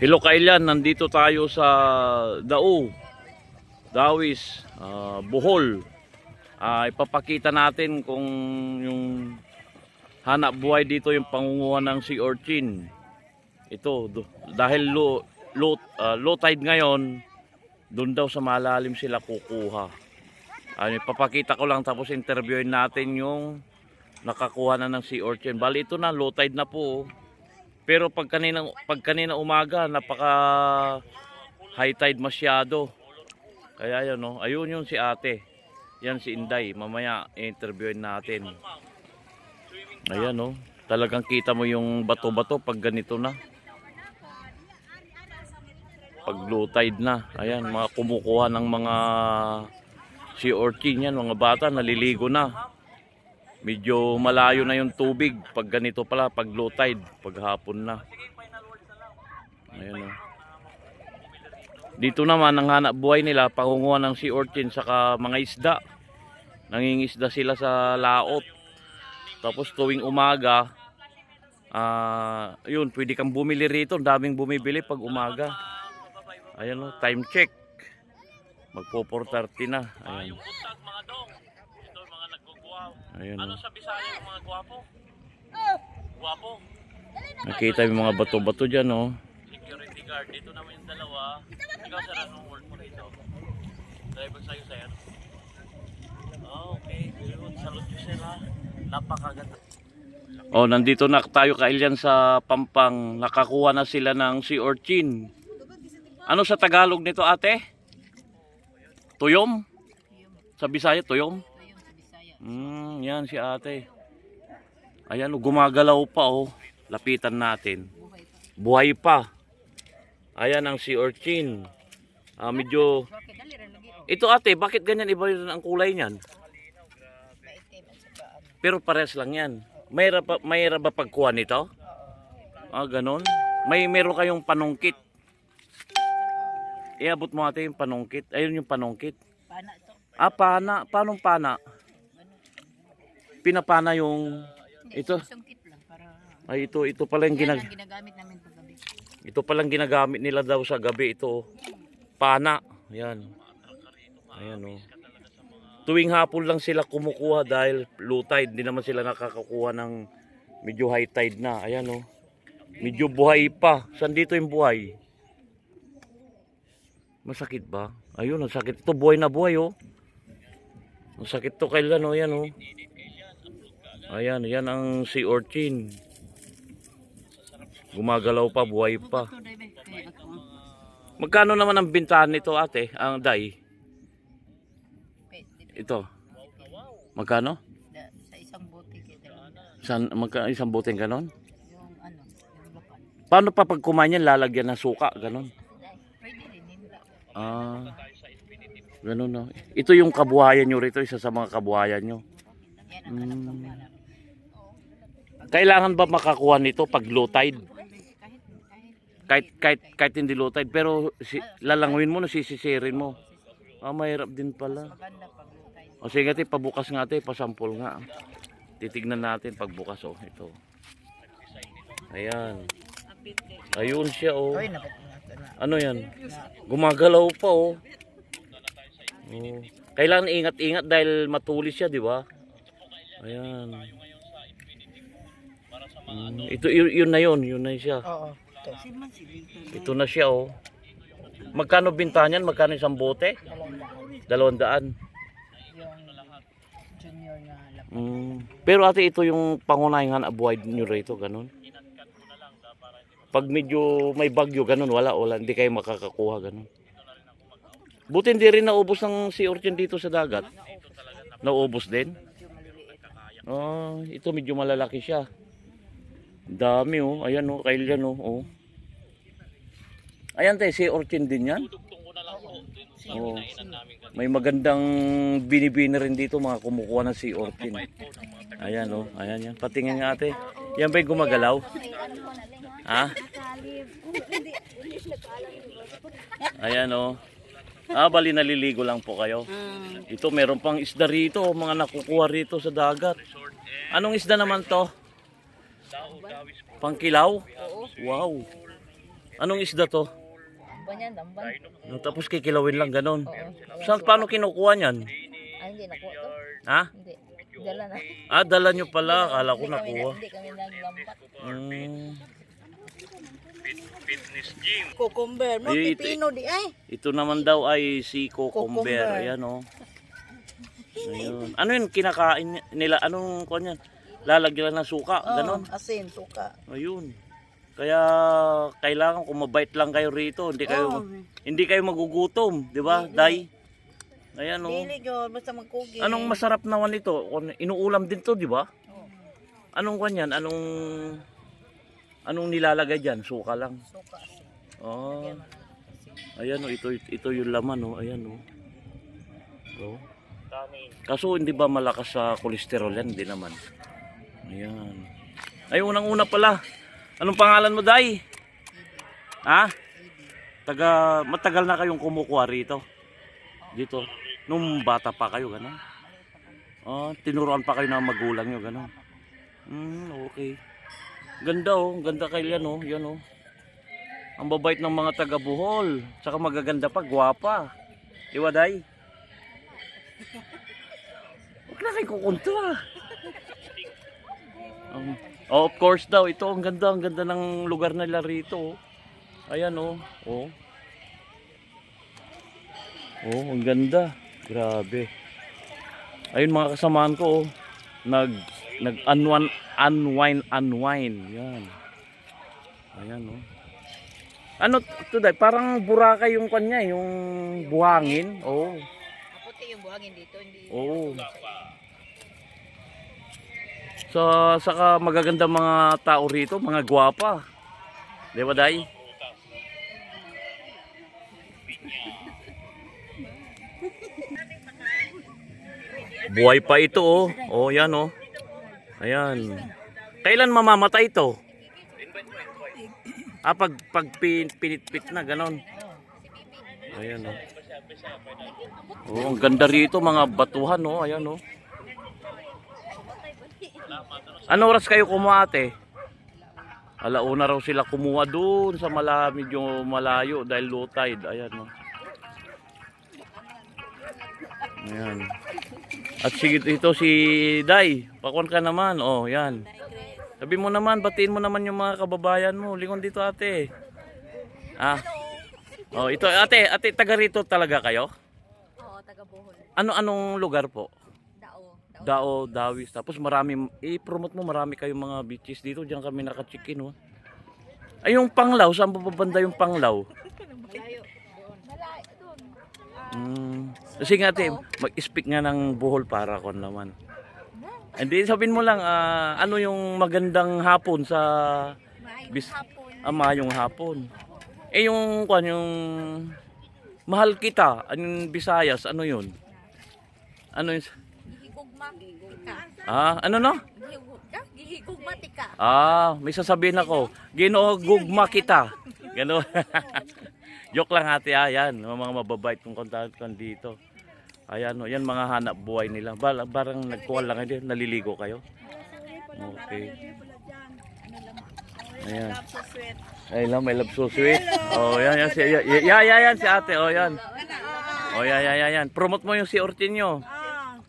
Hello Kailan, nandito tayo sa Dao, Dawis, ah, Bohol. Ah, ipapakita natin kung yung hanap buhay dito yung pangunguha ng sea urchin. Ito, dahil low, low, ah, low tide ngayon, doon daw sa malalim sila kukuha. Ah, ipapakita ko lang tapos interviewin natin yung nakakuha na ng sea urchin. Bali ito na, low tide na po. Pero pag kanina, pag kanina umaga, napaka high tide masyado. Kaya yun, no? ayun yun si ate. Yan si Inday. Mamaya interviewin natin. Ayan, no? Talagang kita mo yung bato-bato pag ganito na. Pag low tide na. Ayan, mga kumukuha ng mga sea urchin yan. Mga bata, naliligo na medyo malayo na yung tubig pag ganito pala, pag low tide, pag hapon na. Ayan o. Dito naman, ang hanap buhay nila, pangunguha ng sea urchin saka mga isda. Nangingisda sila sa laot. Tapos tuwing umaga, ah yun, pwede kang bumili rito. Daming bumibili pag umaga. Ayan o, time check. Magpo 4.30 na. Ayan. Ayan o. sa Bisaya yung mga gwapo? Gwapo. Nakita yung mga bato-bato dyan, oh. Security guard. Dito naman yung dalawa. Ikaw sir, anong work mo rito? Driver sa'yo, sir. Oh, okay. Good. Salute you, sir, ha? Napakaganda. Oh, nandito na tayo kailyan sa Pampang. Nakakuha na sila ng sea urchin. Ano sa Tagalog nito, ate? Tuyom? Sa Bisaya, tuyom? Hmm, yan si ate. Ayan, oh, gumagalaw pa, oh. Lapitan natin. Buhay pa. Ayan ang sea urchin. Ah, medyo... Ito ate, bakit ganyan iba rin ang kulay niyan? Pero pares lang yan. Mayra ba, mayra ba pagkuha nito? Ah, ganon. May meron kayong panungkit. Iabot mo ate yung panungkit. Ayun yung panungkit. Pana to. Ah, pana. Paano pana? Pinapana yung... Ito. Ay, ito. Ito pala yung ginag... ginagamit namin paggabi. Ito palang ginagamit nila daw sa gabi. Ito. Pana. Yan. Ayan o. Tuwing hapon lang sila kumukuha dahil low tide. Hindi naman sila nakakakuha ng medyo high tide na. Ayan o. Medyo buhay pa. Saan dito yung buhay? Masakit ba? Ayun, ang sakit. Ito buhay na buhay o. Ang sakit to kailan o. Yan o. Ayan, yan ang sea urchin. Gumagalaw pa, buhay pa. Magkano naman ang bintahan nito ate? Ang? Pwede. Ito. Magkano? Sa isang bote. San, magka, isang buteng ganon? Yung ano, yung lapan. Paano pa pag kumain yan, lalagyan ng suka? Ganon. Pwede rin. Hindi. Ah, ganon na. Ito yung kabuhayan nyo rito, isa sa mga kabuhayan nyo. Yan ang. Mm. Kailangan ba makakuha nito pag low tide? Kahit, kahit. Kahit, hindi low tide, pero si, lalanguin mo, nasisisirin mo. Ah, mahirap din pala. O sige ate, pabukas nga ate, pasampol nga. Titignan natin pagbukas oh, ito. Ayan. Ayun siya oh. Na na. Ano yan? Gumagalaw pa oh. oh. Kailangan ingat-ingat dahil matulis siya, di ba? Ayan. Mm, ito yun, yun na yun, yun na siya. Oo. Ito. Na siya oh. Magkano bintahan yan? Magkano isang bote? Dalawang daan. Yung junior na lapan. Mm. Pero ate, ito yung pangunahing hanap buhay nyo rito, ganun. Pag medyo may bagyo, ganun, wala, wala, hindi kayo makakakuha, ganun. Buti hindi rin naubos ng sea urchin dito sa dagat. Naubos din? Oh, ito medyo malalaki siya. Dami oh, ayan oh, kail yan oh. oh. Ayan tayo, sea urchin din yan. Oh. May magandang binibini rin dito mga kumukuha ng sea urchin. Ayan oh, ayan yan. Patingin nga ate. Yan ba'y gumagalaw? Ha? Ayan oh. Ah, bali naliligo lang po kayo. Ito meron pang isda rito, mga nakukuha rito sa dagat. Anong isda naman to? Pangkilaw? Wow. Anong isda to? Damban yan, damban. Tapos kikilawin lang ganon. Oo. Saan, paano kinukuha niyan? Ah, hindi nakuha to. Ha? Hindi. Dala na. Ah, dala nyo pala. Akala ko nakuha. hindi kami naglampat. Mm. Fitness gym. Cucumber. Mo, ito- pipino di ay. Ito naman daw ay si cucumber. Cucumber. Ayan oh. Ayun. Ano yun kinakain ni- nila? Anong kuha yan? Lalagyan lang ng suka. Ganon. asin, suka. Ayun. Kaya kailangan kung mabait lang kayo rito, hindi kayo hindi kayo magugutom, di ba? Day. Ayan oh. yun, basta magkugi. Anong masarap naman ito? Kung Inuulam din to, di ba? Anong kanyan? Anong anong nilalagay diyan? Suka lang. Suka, asin. Oh. Ayan oh, ito ito yung laman oh. Ayan oh. Oh. Kaso hindi ba malakas sa kolesterol yan? Hindi naman. Ayan. Ay, unang-una pala. Anong pangalan mo, Day? Ha? Taga, matagal na kayong kumukuha rito? Dito? Nung bata pa kayo, gano'n? Oh, tinuruan pa kayo ng magulang nyo, gano'n? Hmm, okay. Ganda oh, ganda kayo yan oh, yan oh. Ang babait ng mga taga Bohol. Tsaka magaganda pa, gwapa. Di ba, Day? Huwag na kayo kukuntra. Um, oh, of course daw, ito ang ganda, ang ganda ng lugar nila rito. oh. Ayan oh. Oh. Oh, ang ganda. Grabe. Ayun mga kasamaan ko oh. Nag nag unwind unwind unwind. Yan. Ayan oh. Ano to dai? Parang buraka yung kanya, yung buhangin. Oh. Maputi yung buhangin dito, hindi. Oo. So, saka magaganda mga tao rito, mga gwapa. Di ba, Day? Buhay pa ito, oh. Oh, yan, oh. Ayan. Kailan mamamatay ito? Ah, pag, pag pin- pinitpit na, ganon. Ayan, oh. Oh, ang ganda rito mga batuhan oh, ayan oh. Ano oras kayo kumuha ate? Alauna raw sila kumuha doon sa mala, medyo malayo dahil low tide. Ayan oh. Ayan. At sige ito si Day. Pakwan ka naman. Oh, yan. Sabi mo naman, batiin mo naman yung mga kababayan mo. Lingon dito ate. Ah. Oh, ito ate, ate taga rito talaga kayo? Oo, taga Bohol. Ano anong lugar po? Dao. Dawis. Tapos marami, i-promote mo marami kayong mga beaches dito. Diyan kami naka-check-in. Oh. Ay, yung Panglaw, saan ba banda yung Panglaw? Malayo. Mm. Kasi nga ate, mag-speak nga ng buhol para kon naman. Hindi, sabihin mo lang, ah, ano yung magandang hapon sa bis ah, mayong hapon. Eh yung kwan yung mahal kita, anong Bisayas, ano yun? Ano yun? Ah, ano no? Gihigugma. Tika. Ah, may sasabihin ako. Ginugugma kita. Gano. Joke lang ate ah, yan. Mga mababait kong kontahan ko dito. Ayan, oh, yan mga hanap buhay nila. Bal barang nagkuha lang kayo, naliligo kayo. Okay. Ayan. Ay lang, may love so sweet. Oh, yan, yan. Si, yan, yan, yan, si ate. Oh, yan. Oh, yan, yan, yan, yan. Promote mo yung si Ortinyo.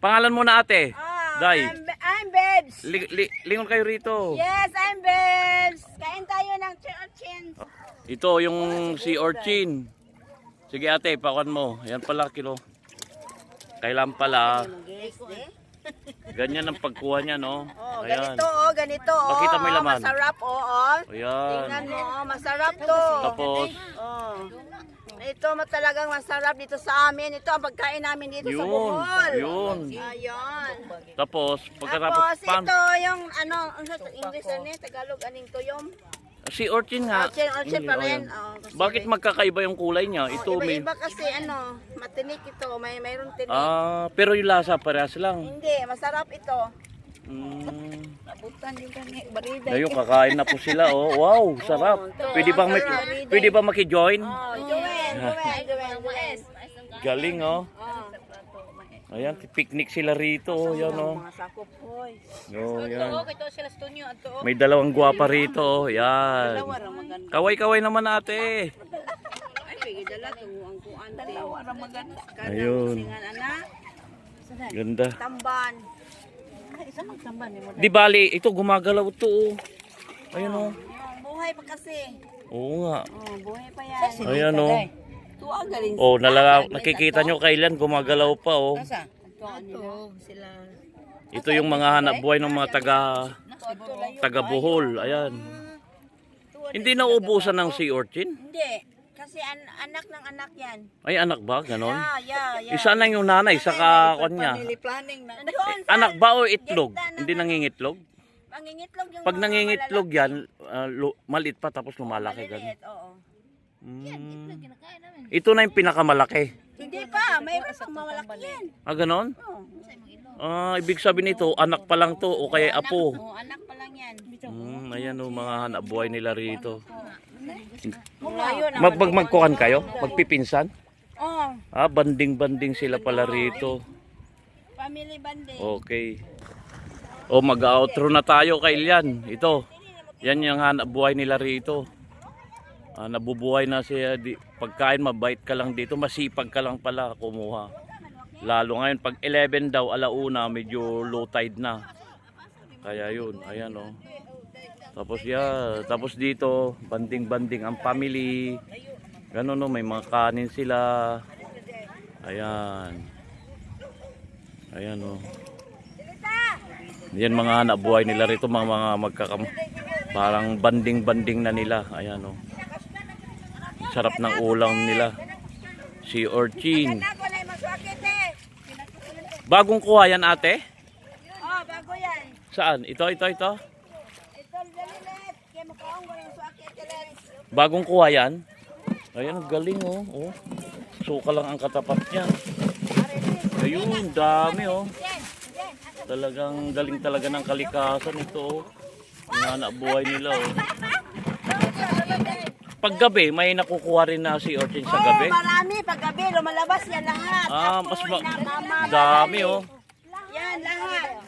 Pangalan mo na ate. Day. I'm, I'm Babes. Li, li, lingon kayo rito. Yes, I'm Babes. Kain tayo ng chin Ito yung si Orchin. Sige ate, pakuan mo. Yan pala kilo. Kailan pala. Ganyan ang pagkuha niya, no? Oh, Ayan. ganito oh, ganito oh. Pakita mo yung oh, laman. Masarap oh, oh. Ayan. Tingnan mo, oh, masarap to. Tapos, Oh. Ito mo talagang masarap dito sa amin. Ito ang pagkain namin dito sa yun. Bohol. Yun. Ayun. Tapos, pagkatapos, Tapos pan, ito yung ano, ano sa English ano eh, Tagalog aning tuyom. si Orchin nga. Orchid, orchid pa Yun, rin. ayan. Oh, kasi Bakit magkakaiba yung kulay niya? Oh, Ito may... iba-iba kasi ano, matinik ito. May mayroon tinik. Ah, pero yung lasa parehas lang. Hindi, masarap ito. Mm. Nabutan yung kanya barida. Ngayon, kakain na po sila, oh. Wow, sarap. Pwede bang, maki, pwede ba maki-join? Oh, Joel, Joel. Galing, oh. Oh. Ayan, picnic sila rito. Oh, yan oh. Mga sakop, hoy. Oh, yan. ito sila stunyo ato. May dalawang gwapa rito. oh. Yan. Dalawa ra maganda. Kaway-kaway naman ate. Ay, pigi dala tungo ang kuan. Dalawa ra maganda. Ayun. Ganda. tamban. Di bali, ito gumagalaw to. Oh. Ayun oh. Buhay pa kasi. Oo nga. Oh, buhay pa yan. Ayan oh. Tuwa galing. Oh, nalala, nakikita nyo kailan gumagalaw pa oh. Nasa? Tuwa nila. sila. Ito yung mga hanap buhay ng mga taga taga Bohol. Ayan. Hindi nauubusan ng sea urchin? Hindi. Kasi an- anak ng anak yan. Ay anak ba ganon? Yeah, yeah, yeah. Isa na yung nanay sa kakon niya. planning na. Eh, anak ba o itlog? Hindi nangingitlog? Mangingitlog yung Pag mga nangingitlog yan, ah, lu- maliit pa tapos lumalaki ganun. maliliit, Oo. Mm. Kinakain namin. Ito na yung pinakamalaki. Hindi pa, mayroon pang malaki yan. Ah, ganon? Oo. Ah, ibig sabihin nito, anak pa lang to o kaya apo. Oo, anak pa lang yan. Mm, ayan o, mga hanap buhay nila rito. Ngayon, Mag, mag magkuhan kayo? Magpipinsan? Oh, Ah, banding-banding sila pala rito. family banding. Okay. O, mag-outro na tayo kay Ilian. Ito. Yan yung hanap buhay nila rito. Ah, nabubuhay na siya. Di, pagkain, mabait ka lang dito. Masipag ka lang pala kumuha. Lalo ngayon, pag 11 daw, alauna, medyo low tide na. Kaya yun, ayan o. Tapos yeah, tapos dito, banding-banding ang family. Ganun no, may mga kanin sila. Ayan. Ayan o. Yan mga anak buhay nila rito, mga mga magkakam... Parang banding-banding na nila. Ayan o. Sarap ng ulam nila. Si Orchin. Bagong kuha yan ate? Oh, bago yan. Saan? Ito, ito. Ito, dalilit. Kaya makaong ko yung swakit ulit. Bagong kuha yan. Ayan, galing oh. oh. Suka lang ang katapat niya. Ayun, dami oh. Talagang galing talaga ng kalikasan ito oh. Ang anak buhay nila oh. Pag gabi, may nakukuha rin na si Orchin sa gabi. Oh, marami. Pag gabi, lumalabas yan lahat. Ah, mas ma- na mama, dami oh. Yan, lahat.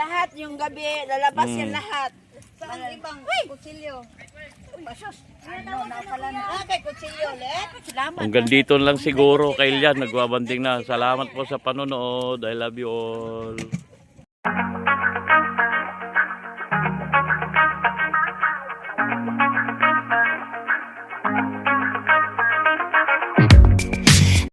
Lahat yung gabi, lalabas Hmm. yan lahat. Saan ibang kutsilyo? Na? Ah. Hanggang dito lang siguro kay Lian, nagbabanding na. Salamat po sa panonood. I love you all.